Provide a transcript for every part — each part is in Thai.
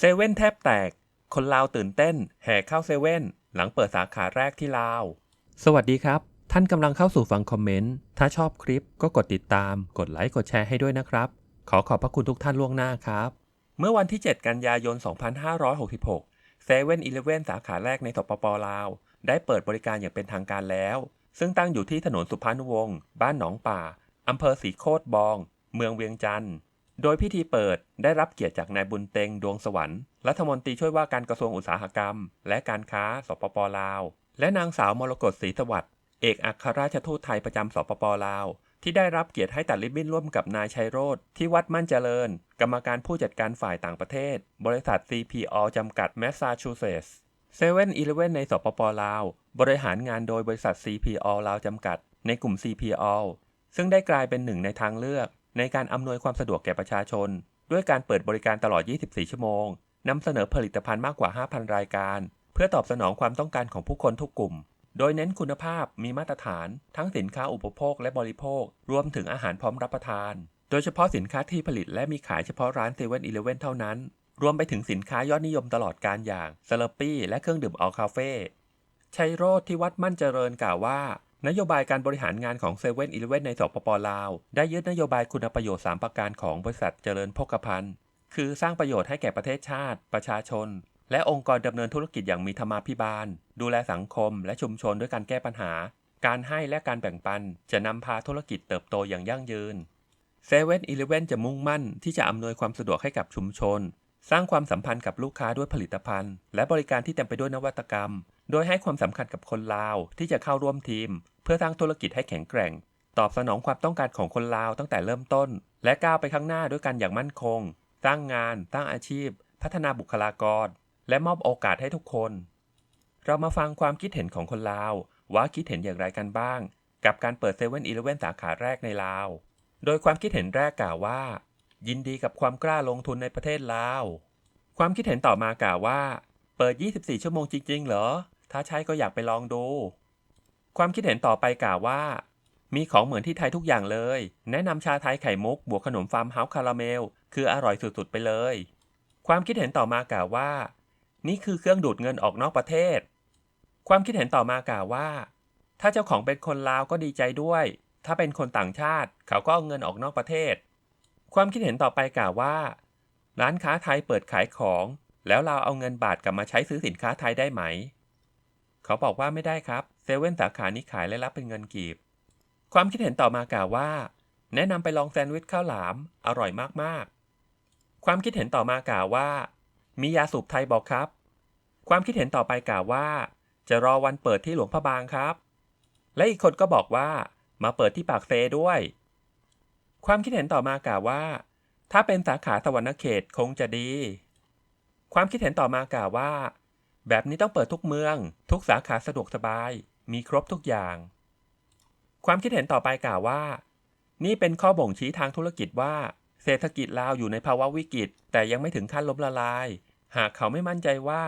เซเว่นแทบแตก คนลาวตื่นเต้น แห่เข้าเซเว่นหลังเปิดสาขาแรกที่ลาว สวัสดีครับ ท่านกำลังเข้าสู่ฟังคอมเมนต์ ถ้าชอบคลิปก็กดติดตาม กดไลค์ กดแชร์ให้ด้วยนะครับ ขอขอบพระคุณทุกท่านล่วงหน้าครับ เมื่อวันที่ 7 กันยายน 2566เซเว่นอีเลฟเว่นสาขาแรกในสปปลาว ได้เปิดบริการอย่างเป็นทางการแล้ว ซึ่งตั้งอยู่ที่ถนนสุพรรณวงศ์ บ้านหนองป่าอำเภอสีโคตรบอง เมืองเวียงจันทร์ โดยพิธีเปิดได้รับเกียรติจากนายบุญเต็งดวงสวรรค์รัฐมนตรีช่วยว่าการกระทรวงอุตสาหกรรม และการค้าสปปลาว และนางสาวมรกตศรีสวัสดิ์เอกอัครราชทูตไทยประจำสปปลาว ที่ได้รับเกียรติให้ตัดริบบิ้นร่วมกับนายชัยโรธที่วัดมั่นเจริญ กรรมการผู้จัดการฝ่ายต่างประเทศ บริษัท CPO จำกัดแมสซาชูเซตส์เซเว่นอีเลเว่นในสปปลาว บริหารงานโดยบริษัท CPO ลาวจำกัด ในกลุ่ม CPO ซึ่งได้กลายเป็นหนึ่งในทางเลือก ในการอำนวยความสะดวกแก่ประชาชน ด้วยการเปิดบริการตลอด 24 ชั่วโมงนำเสนอผลิตภัณฑ์มากกว่า 5,000 รายการ เพื่อตอบสนองความต้องการของผู้คนทุกกลุ่ม โดยเน้นคุณภาพมีมาตรฐาน ทั้งสินค้าอุปโภคและบริโภค รวมถึงอาหารพร้อมรับประทาน โดยเฉพาะสินค้าที่ผลิตและมีขายเฉพาะร้านเซเว่นอีเลฟเว่นเท่านั้น รวมไปถึงสินค้ายอดนิยมตลอดการอย่างสลปี้และเครื่องดื่มออลคาเฟ่ชัยโรธที่วัดมั่นเจริญกล่าวว่า นโยบายการบริหารงานของเซเว่นอีเลเว่นในสปปลาว ได้ยึดนโยบายคุณประโยชน์ 3 ประการของบริษัทเจริญพกพันธ์คือสร้างประโยชน์ให้แก่ประเทศชาติ ประชาชน และองค์กรดำเนินธุรกิจอย่างมีธรรมาภิบาล ดูแลสังคม และชุมชนด้วยการแก้ปัญหา การให้และการแบ่งปัน จะนำพาธุรกิจเติบโตอย่างยั่งยืนเซเว่นอีเลเว่นจะมุ่งมั่นที่จะอำนวยความสะดวกให้กับชุมชน สร้างความสัมพันธ์กับลูกค้าด้วยผลิตภัณฑ์ และบริการที่เต็มไปด้วยนวัตกรรม โดยให้ความสำคัญกับคนลาวที่จะเข้าร่วมทีม เพื่อสร้างธุรกิจให้แข็งแกร่ง ตอบสนองความต้องการของคนลาวตั้งแต่เริ่มต้น และก้าวไปข้างหน้าด้วยกันอย่างมั่นคง สร้างงานสร้างอาชีพ พัฒนาบุคลากร และมอบโอกาสให้ทุกคน เรามาฟังความคิดเห็นของคนลาว ว่าคิดเห็นอย่างไรกันบ้าง กับการเปิดเซเว่นอีเลฟเว่นสาขาแรกในลาว โดยความคิดเห็นแรกกล่าวว่า ยินดีกับความกล้าลงทุนในประเทศลาว ความคิดเห็นต่อมากล่าวว่า เปิด 24 ชั่วโมงจริงๆ เหรอ ถ้าใช่ก็อยากไปลองดู ความคิดเห็นต่อไปกล่าวว่า มีของเหมือนที่ไทยทุกอย่างเลย แนะนำชาไทยไข่มุก บวกขนมฟาร์มเฮาส์คาราเมล คืออร่อยสุดๆไปเลย ความคิดเห็นต่อมากล่าวว่า นี่คือเครื่องดูดเงินออกนอกประเทศ ความคิดเห็นต่อมากล่าวว่า ถ้าเจ้าของเป็นคนลาวก็ดีใจด้วย ถ้าเป็นคนต่างชาติ เขาก็เอาเงินออกนอกประเทศ ความคิดเห็นต่อไปกล่าวว่า ร้านค้าไทยเปิดขายของ แล้วเราเอาเงินบาทกลับมาใช้ซื้อสินค้าไทยได้ไหม เขาบอกว่าไม่ได้ครับเซเว่นสาขานี้ขายและรับเป็นเงินกีบ ความคิดเห็นต่อมากล่าวว่า แนะนำไปลองแซนด์วิชข้าวหลาม อร่อยมากๆ ความคิดเห็นต่อมากล่าวว่า มียาสูบไทยบอกครับ ความคิดเห็นต่อไปกล่าวว่า จะรอวันเปิดที่หลวงพระบางครับ และอีกคนก็บอกว่ามาเปิดที่ปากเซด้วย ความคิดเห็นต่อมากล่าวว่า ถ้าเป็นสาขาสวรรณเขตคงจะดี ความคิดเห็นต่อมากล่าวว่า แบบนี้ต้องเปิดทุกเมือง ทุกสาขาสะดวกสบาย มีครบทุกอย่าง ความคิดเห็นต่อไปกล่าวว่า นี่เป็นข้อบ่งชี้ทางธุรกิจว่า เศรษฐกิจลาวอยู่ในภาวะวิกฤต แต่ยังไม่ถึงขั้นล้มละลาย หากเขาไม่มั่นใจว่า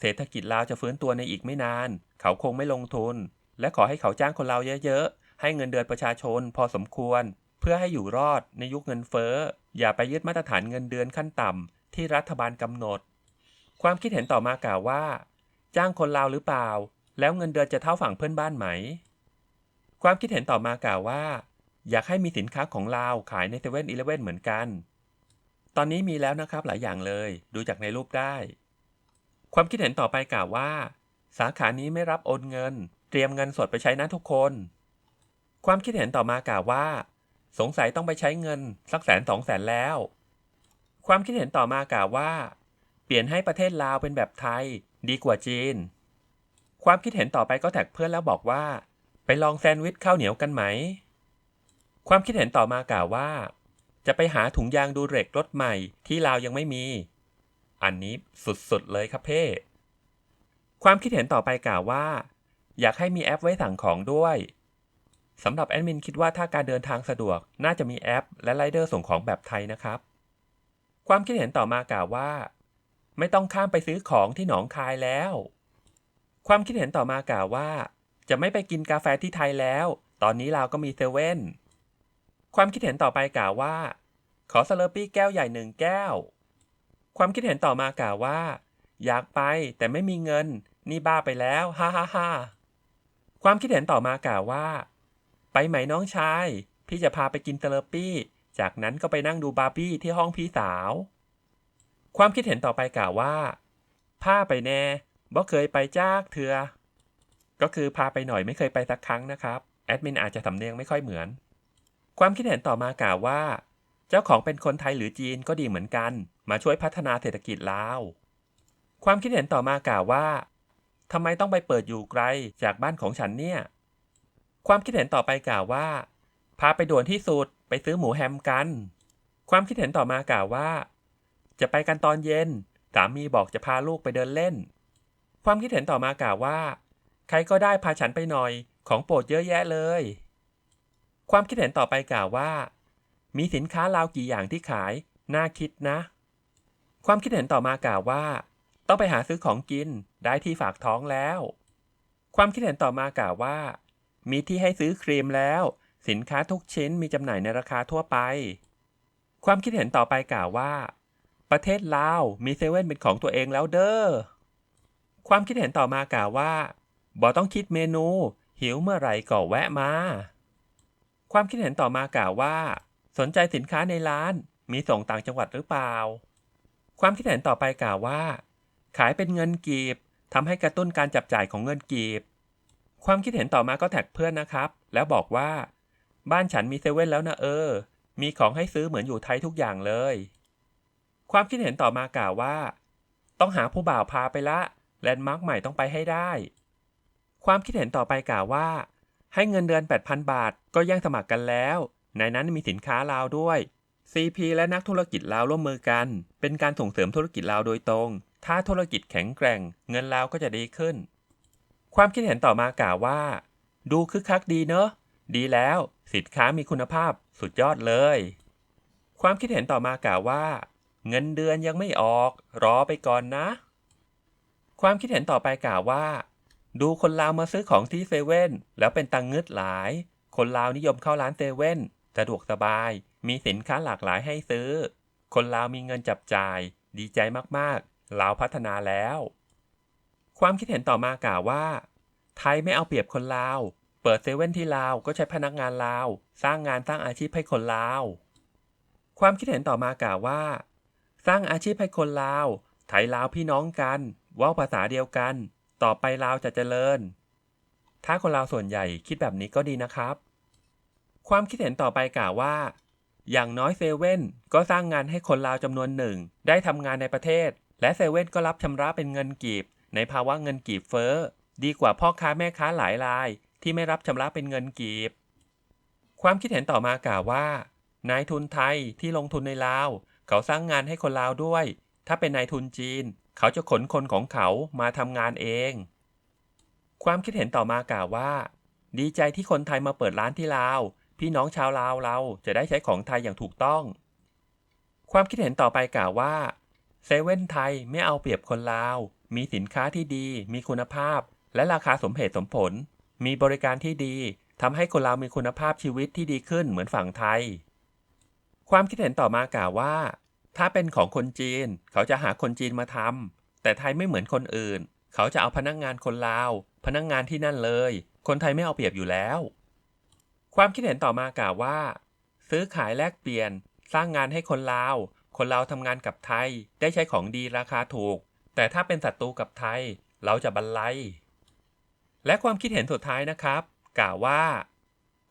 เศรษฐกิจลาวจะฟื้นตัวในอีกไม่นาน เขาคงไม่ลงทุน และขอให้เขาจ้างคนลาวเยอะๆ ให้เงินเดือนประชาชนพอสมควร เพื่อให้อยู่รอดในยุคเงินเฟ้อ อย่าไปยึดมาตรฐานเงินเดือนขั้นต่ำที่รัฐบาลกำหนด ความคิดเห็นต่อมากล่าวว่า จ้างคนลาวหรือเปล่า แล้วเงินเดือนจะเท่าฝั่งเพื่อนบ้านไหม ความคิดเห็นต่อมากล่าวว่า อยากให้มีสินค้าของลาวขายในเซเว่นอีเลฟเว่นเหมือนกัน ตอนนี้มีแล้วนะครับหลายอย่างเลย ดูจากในรูปได้ ความคิดเห็นต่อไปกล่าวว่า สาขานี้ไม่รับโอนเงิน เตรียมเงินสดไปใช้นะทุกคน ความคิดเห็นต่อมากล่าวว่า สงสัยต้องไปใช้เงินสักแสนสองแสนแล้ว ความคิดเห็นต่อมากล่าวว่า เปลี่ยนให้ประเทศลาวเป็นแบบไทย ดีกว่าจีน ความคิดเห็นต่อไปก็แท็กเพื่อนแล้วบอกว่า ไปลองแซนด์วิชข้าวเหนียวกันไหม ความคิดเห็นต่อมากล่าวว่า จะไปหาถุงยางดูเร็กรถใหม่ที่ลาวยังไม่มี อันนี้สุดๆเลยครับเพ่ความคิดเห็นต่อไปกล่าวว่า อยากให้มีแอปไว้สั่งของด้วยสำหรับแอดมินคิดว่าถ้าการเดินทางสะดวกน่าจะมีแอป และไรเดอร์ส่งของแบบไทยนะครับ ความคิดเห็นต่อมากล่าวว่า ไม่ต้องข้ามไปซื้อของที่หนองคายแล้ว ความคิดเห็นต่อมากล่าวว่า จะไม่ไปกินกาแฟที่ไทยแล้ว ตอนนี้เราก็มีเซเว่น ความคิดเห็นต่อไปกล่าวว่า ขอสเลอร์ปี้แก้วใหญ่หนึ่งแก้ว ความคิดเห็นต่อมากล่าวว่า อยากไปแต่ไม่มีเงิน นี่บ้าไปแล้ว ฮ่าฮ่าฮ่าความคิดเห็นต่อมากล่าวว่า ไปไหมน้องชาย พี่จะพาไปกินเตอร์ปี้ จากนั้นก็ไปนั่งดูบาร์บี้ที่ห้องพี่สาว ความคิดเห็นต่อไปกล่าวว่าพาไปแน่บ่เคยไปจากเถือ ก็คือพาไปหน่อยไม่เคยไปสักครั้งนะครับ แอดมินอาจจะสำเนียงไม่ค่อยเหมือน ความคิดเห็นต่อมากล่าวว่า เจ้าของเป็นคนไทยหรือจีนก็ดีเหมือนกัน มาช่วยพัฒนาเศรษฐกิจลาว ความคิดเห็นต่อมากล่าวว่าทำไมต้องไปเปิดอยู่ไกลจากบ้านของฉันเนี่ย ความคิดเห็นต่อไปกล่าวว่า พาไปด่วนที่สุดไปซื้อหมูแฮมกัน ความคิดเห็นต่อมากล่าวว่า จะไปกันตอนเย็น สามีบอกจะพาลูกไปเดินเล่น ความคิดเห็นต่อมากล่าวว่า ใครก็ได้พาฉันไปหน่อย ของโปรดเยอะแยะเลย ความคิดเห็นต่อไปกล่าวว่า มีสินค้าลาวกี่อย่างที่ขาย น่าคิดนะ ความคิดเห็นต่อมากล่าวว่า ต้องไปหาซื้อของกิน ได้ที่ฝากท้องแล้ว ความคิดเห็นต่อมากล่าวว่า มีที่ให้ซื้อครีมแล้ว สินค้าทุกชิ้นมีจำหน่ายในราคาทั่วไป ความคิดเห็นต่อไปกล่าวว่า ประเทศลาวมีเซเว่นเป็นของตัวเองแล้วเด้อ ความคิดเห็นต่อมากล่าวว่าบอต้องคิดเมนู หิวเมื่อไหร่ก็แวะมา ความคิดเห็นต่อมากล่าวว่า สนใจสินค้าในร้านมีส่งต่างจังหวัดหรือเปล่า ความคิดเห็นต่อไปกล่าวว่า ขายเป็นเงินกีบทำให้กระตุ้นการจับจ่ายของเงินกีบ ความคิดเห็นต่อมาก็แท็กเพื่อนนะครับ แล้วบอกว่า บ้านฉันมีเซเว่นแล้วนะเออ มีของให้ซื้อเหมือนอยู่ไทยทุกอย่างเลย ความคิดเห็นต่อมากล่าวว่า ต้องหาผู้บ่าวพาไปละ แลนด์มาร์คใหม่ต้องไปให้ได้ ความคิดเห็นต่อไปกล่าวว่า ให้เงินเดือน 8,000 บาท ก็แย่งสมัครกันแล้ว ในนั้นมีสินค้าลาวด้วย CP และนักธุรกิจลาวร่วมมือกัน เป็นการส่งเสริมธุรกิจลาวโดยตรง ถ้าธุรกิจแข็งแกร่ง เงินลาวก็จะดีขึ้น ความคิดเห็นต่อมากล่าวว่า ดูคึกคักดีเนอะดีแล้ว สินค้ามีคุณภาพสุดยอดเลย ความคิดเห็นต่อมากล่าวว่า เงินเดือนยังไม่ออก รอไปก่อนนะ ความคิดเห็นต่อไปกล่าวว่า ดูคนลาวมาซื้อของที่เซเว่นแล้วเป็นตังเงึดหลาย คนลาวนิยมเข้าร้านเซเว่นสะดวกสบาย มีสินค้าหลากหลายให้ซื้อ คนลาวมีเงินจับจ่าย ดีใจมากๆลาวพัฒนาแล้ว ความคิดเห็นต่อมากล่าวว่า ไทยไม่เอาเปรียบคนลาว เปิดเซเว่นที่ลาวก็ใช้พนักงานลาว สร้างงานสร้างอาชีพให้คนลาว ความคิดเห็นต่อมากล่าวว่า สร้างอาชีพให้คนลาว ไทยลาวพี่น้องกันว่าภาษาเดียวกัน ต่อไปลาวจะเจริญ ถ้าคนลาวส่วนใหญ่คิดแบบนี้ก็ดีนะครับ ความคิดเห็นต่อไปกล่าวว่า อย่างน้อยเซเว่นก็สร้างงานให้คนลาวจำนวนหนึ่ง ได้ทำงานในประเทศ และเซเว่นก็รับชำระเป็นเงินกีบ ในภาวะเงินกีบเฟ้อ ดีกว่าพ่อค้าแม่ค้าหลายราย ที่ไม่รับชำระเป็นเงินกีบ ความคิดเห็นต่อมากล่าวว่า นายทุนไทยที่ลงทุนในลาว เขาสร้างงานให้คนลาวด้วย ถ้าเป็นนายทุนจีน เขาจะขนคนของเขามาทำงานเอง ความคิดเห็นต่อมากล่าวว่า ดีใจที่คนไทยมาเปิดร้านที่ลาว พี่น้องชาวลาวเราจะได้ใช้ของไทยอย่างถูกต้อง ความคิดเห็นต่อไปกล่าวว่าเซเว่นไทยไม่เอาเปรียบคนลาว มีสินค้าที่ดี มีคุณภาพ และราคาสมเหตุสมผล มีบริการที่ดีทำให้คนลาวมีคุณภาพชีวิตที่ดีขึ้นเหมือนฝั่งไทย ความคิดเห็นต่อมากล่าวว่า ถ้าเป็นของคนจีน เขาจะหาคนจีนมาทำแต่ไทยไม่เหมือนคนอื่น เขาจะเอาพนักงงานคนลาว พนักงงานที่นั่นเลย คนไทยไม่เอาเปรียบอยู่แล้ว ความคิดเห็นต่อมากล่าวว่า ซื้อขายแลกเปลี่ยน สร้างงานให้คนลาว คนลาวทำงานกับไทย ได้ใช้ของดีราคาถูก แต่ถ้าเป็นศัตรูกับไทย เราจะบรรลัย และความคิดเห็นสุดท้ายนะครับ กล่าวว่า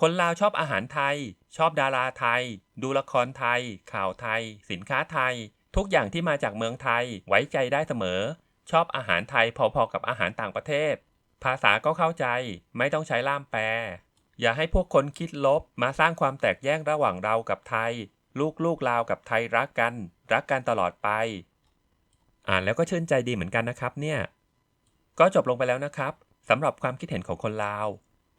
คนลาวชอบอาหารไทย ชอบดาราไทย ดูละครไทย ข่าวไทย สินค้าไทย ทุกอย่างที่มาจากเมืองไทยไว้ใจได้เสมอ ชอบอาหารไทยพอๆกับอาหารต่างประเทศ ภาษาก็เข้าใจ ไม่ต้องใช้ล่ามแปล อย่าให้พวกคนคิดลบมาสร้างความแตกแยกระหว่างเรากับไทย ลูกลูกลาวกับไทยรักกัน รักกันตลอดไป อ่านแล้วก็ชื่นใจดีเหมือนกันนะครับเนี่ย ก็จบลงไปแล้วนะครับสำหรับความคิดเห็นของคนลาว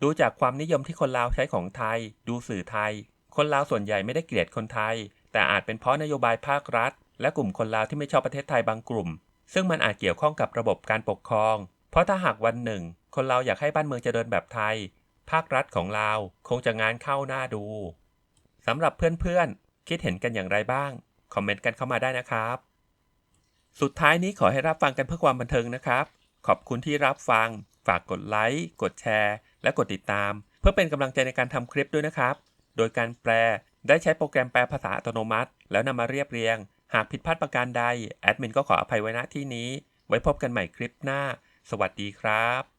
ดูจากความนิยมที่คนลาวใช้ของไทย ดูสื่อไทย คนลาวส่วนใหญ่ไม่ได้เกลียดคนไทย แต่อาจเป็นเพราะนโยบายภาครัฐ และกลุ่มคนลาวที่ไม่ชอบประเทศไทยบางกลุ่ม ซึ่งมันอาจเกี่ยวข้องกับระบบการปกครอง เพราะถ้าหากวันหนึ่ง คนลาวอยากให้บ้านเมืองเจริญแบบไทย ภาครัฐของลาวคงจะงานเข้าหน้าดูสำหรับเพื่อนๆ คิดเห็นกันอย่างไรบ้าง คอมเมนต์กันเข้ามาได้นะครับ สุดท้ายนี้ขอให้รับฟังกันเพื่อความบันเทิงนะครับ ขอบคุณที่รับฟัง ฝากกดไลค์ กดแชร์ และกดติดตาม เพื่อเป็นกำลังใจในการทำคลิปด้วยนะครับ โดยการแปลได้ใช้โปรแกรมแปลภาษาอัตโนมัติ แล้วนำมาเรียบเรียง หากผิดพลาดประการใด แอดมินก็ขออภัยไว้ณที่นี้ ไว้พบกันใหม่คลิปหน้า สวัสดีครับ